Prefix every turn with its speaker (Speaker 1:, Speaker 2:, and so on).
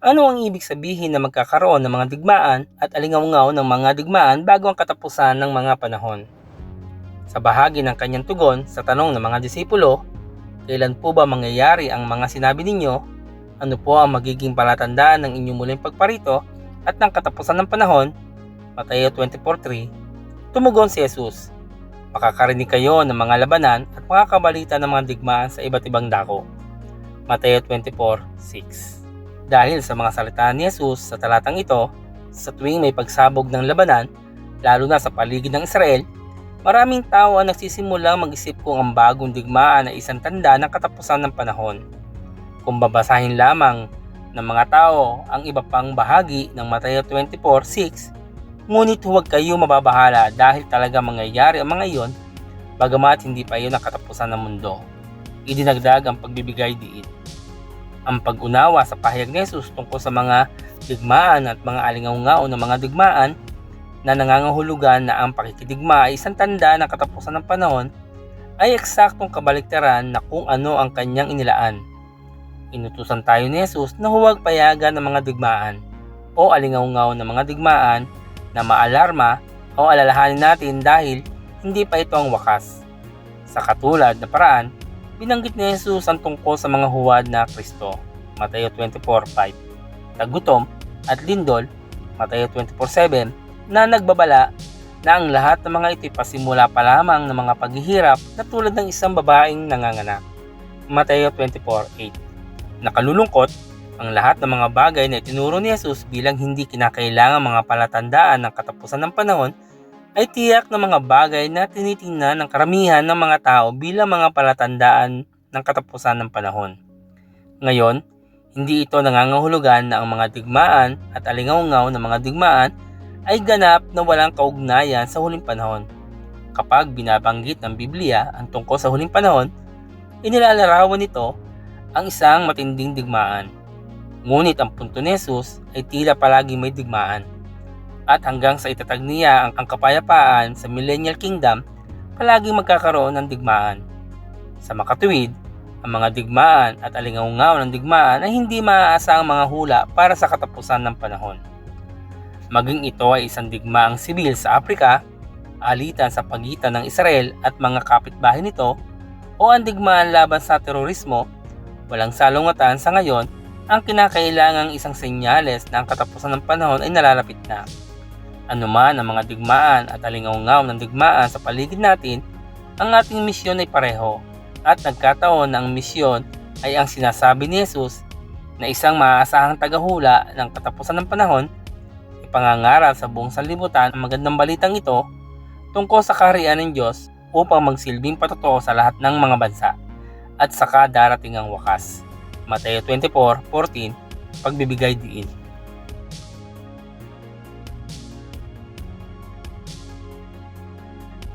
Speaker 1: Ano ang ibig sabihin na magkakaroon ng mga digmaan at alingaw-ngaw ng mga digmaan bago ang katapusan ng mga panahon? Sa bahagi ng kanyang tugon sa tanong ng mga disipulo, kailan po ba mangyayari ang mga sinabi ninyo? Ano po ang magiging palatandaan ng inyong muling pagparito at ng katapusan ng panahon? Mateo 24.3 Tumugon si Jesus, Makakarinig kayo ng mga labanan at makakabalita ng mga digmaan sa iba't ibang dako. Mateo 24.6 dahil sa mga salita ni Jesus sa talatang ito, sa tuwing may pagsabog ng labanan, lalo na sa paligid ng Israel, maraming tao ang nagsisimulang mag-isip kung ang bagong digmaan ay isang tanda ng katapusan ng panahon. Kung babasahin lamang ng mga tao ang iba pang bahagi ng Mateo 24.6, ngunit huwag kayo mababahala dahil talaga mangyayari ang mga iyon bagamat hindi pa iyon ang katapusan ng mundo. Idinagdag ang pagbibigay diin ang pag-unawa sa pahayag ni Jesus tungkol sa mga digmaan at mga alingaw-ngaw ng mga digmaan na nangangahulugan na ang pakikidigma ay isang tanda ng katapusan ng panahon ay eksaktong kabaliktaran na kung ano ang kanyang inilaan. Inutusan tayo ni Jesus na huwag payagan ng mga digmaan o alingaw-ngaw ng mga digmaan na maalarma o alalahanin natin dahil hindi pa ito ang wakas. Sa katulad na paraan, binanggit ni Jesus ang tungkol sa mga huwad na Kristo, Mateo 24.5, tagutom at lindol, Mateo 24.7, na nagbabala na ang lahat ng mga ito pasimula pa lamang ng mga paghihirap na tulad ng isang babaeng nanganganak, Mateo 24.8. Nakalulungkot, ang lahat ng mga bagay na itinuro ni Jesus bilang hindi kinakailangan mga palatandaan ng katapusan ng panahon ay tiyak na mga bagay na tinitingnan ng karamihan ng mga tao bilang mga palatandaan ng katapusan ng panahon. Ngayon, hindi ito nangangahulugan na ang mga digmaan at alingaw-ngaw ng mga digmaan ay ganap na walang kaugnayan sa huling panahon. Kapag binabanggit ng Biblia ang tungkol sa huling panahon, inilalarawan nito ang isang matinding digmaan. Ngunit ang punto ni Jesus ay tila palagi may digmaan at hanggang sa itatag niya ang, ang sa Millennial Kingdom, palaging magkakaroon ng digmaan. Sa makatuwid, ang mga digmaan at alingaungaw ng digmaan ay hindi maaasang mga hula para sa katapusan ng panahon. Maging ito ay isang digmaang sibil sa Afrika, alitan sa pagitan ng Israel at mga kapitbahay nito, o ang digmaan laban sa terorismo, walang salungatan sa ngayon ang kinakailangang isang senyales na ang katapusan ng panahon ay nalalapit na anuman ang mga digmaan at alingaw-ngaw ng digmaan sa paligid natin, ang ating misyon ay pareho at nagkataon na ang misyon ay ang sinasabi ni Jesus na isang maaasahang tagahula ng katapusan ng panahon, ipangangaral sa buong sanlibutan ang magandang balitang ito tungkol sa kaharian ng Diyos upang magsilbing patotoo sa lahat ng mga bansa at saka darating ang wakas. Mateo 24:14 Pagbibigay diin